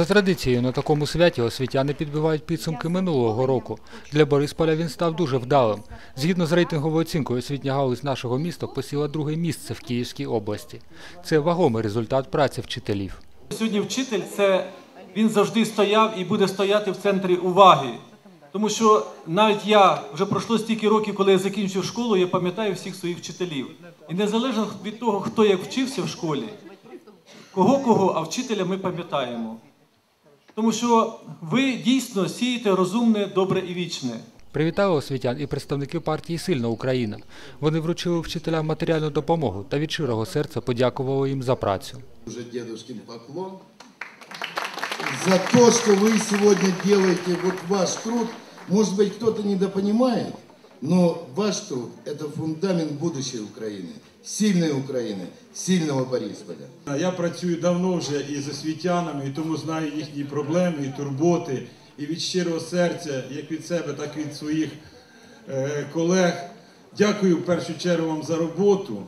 За традицією на такому святі освітяни підбивають підсумки минулого року. Для Борисполя він став дуже вдалим. Згідно з рейтинговою оцінкою, освітня галузь нашого міста посіла друге місце в Київській області. Це вагомий результат праці вчителів. Сьогодні вчитель це він завжди стояв і буде стояти в центрі уваги. Тому що навіть я вже пройшло стільки років, коли я закінчив школу, я пам'ятаю всіх своїх вчителів. І незалежно від того, хто як вчився в школі, кого кого, а вчителя ми пам'ятаємо. Тому що ви дійсно сієте розумне, добре і вічне. Привітали освітян і представники партії Сильна Україна. Вони вручили вчителям матеріальну допомогу та від щирого серця подякували їм за працю. уже дедушкин поклон за то, что вы сегодня делаете, вот ваш труд. Может быть, кто-то недопонимает, но ваш труд – это фундамент будущей Украины, сильной Украины, сильного Борисполя. Я працюю давно вже із освітянами, і тому знаю їхні проблеми і турботи. І від щирого серця, як від себе, так і від своїх е, колег. Дякую в першу чергу вам за роботу.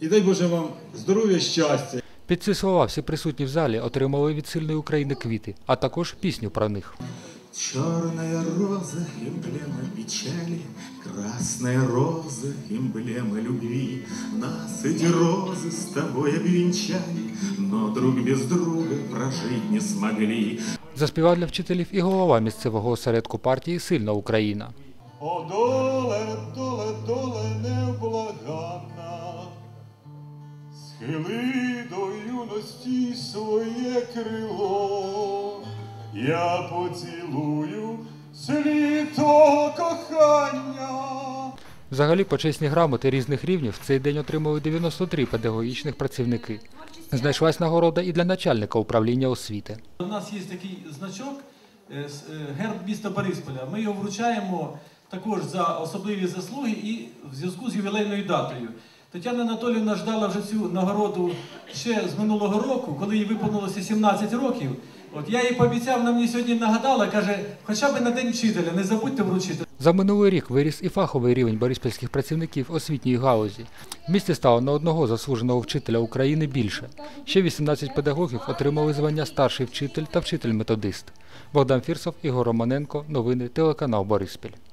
І дай Боже вам здоров'я, щастя. Під ці слова всі присутні в залі отримали від сильної України квіти, а також пісню про них. Черная роза – эмблема печали, Красная роза – эмблема любви. Нас эти розы с тобой обвенчали, Но друг без друга прожить не смогли. Заспівав для вчителів і голова місцевого осередку партії Сильна Україна. О, доле, доле, доле невблаганна, схили до юності своє крило, я поцілую слід того кохання. Взагалі почесні грамоти різних рівнів в цей день отримали 93 педагогічних працівники. Знайшлась нагорода і для начальника управління освіти. У нас є такий значок е, е, герб міста Борисполя. Ми його вручаємо також за особливі заслуги і в зв'язку з ювілейною датою. Тетяна Анатоліївна ждала вже цю нагороду ще з минулого року, коли їй виповнилося 17 років. От я їй пообіцяв, вона мені сьогодні нагадала, каже, хоча б на день вчителя, не забудьте вручити. За минулий рік виріс і фаховий рівень бориспільських працівників освітньої галузі. В місті стало на одного заслуженого вчителя України більше. Ще 18 педагогів отримали звання старший вчитель та вчитель-методист. Богдан Фірсов, Ігор Романенко. Новини телеканал Бориспіль.